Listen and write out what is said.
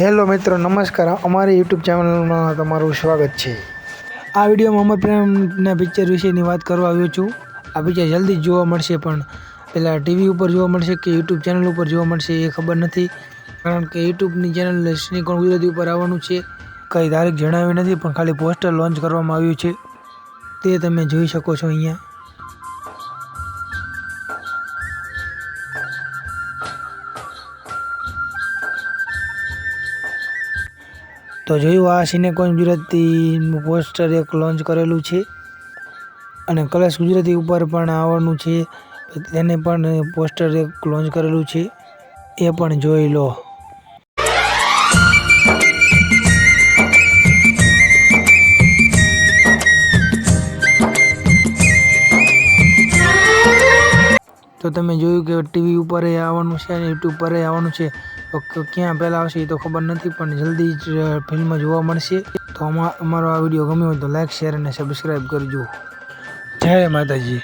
Hello મિત્રો, નમસ્કાર. અમારી યુટ્યુબ ચેનલમાં તમારું સ્વાગત છે. આ વિડીયોમાં અમર પ્રેમના પિક્ચર વિશેની વાત કરવા આવ્યો છું. આ પિક્ચર જલ્દી જ જોવા મળશે, પણ પહેલાં ટીવી ઉપર જોવા મળશે કે યુટ્યુબ ચેનલ ઉપર જોવા મળશે એ ખબર નથી. કારણ કે યુટ્યુબની ચેનલ શ્રીકોણ ગુજરાતી ઉપર આવવાનું છે, કંઈ તારીખ જણાવી નથી, પણ ખાલી પોસ્ટર લોન્ચ કરવામાં આવ્યું છે. તે તમે જોઈ શકો છો અહીંયા. તો જોયું, આ સિનેકોન ગુજરાતીનું પોસ્ટર એક લોન્ચ કરેલું છે. અને કલર્સ ગુજરાતી ઉપર પણ આવવાનું છે. તેને પણ પોસ્ટર એક લોન્ચ કરેલું છે. એ પણ જોઈ લો. તો તમે જોયું કે ટીવી ઉપર એ આવવાનું છે અને યુટ્યુબ પર એ આવવાનું છે. તો ક્યાં પહેલાં આવશે એ તો ખબર નથી, પણ જલ્દી જ ફિલ્મ જોવા મળશે. તો અમા, અમારો આ વીડિયો ગમ્યો હોય તો લાઇક શેર અને સબસ્ક્રાઈબ કરજો. જય માતાજી.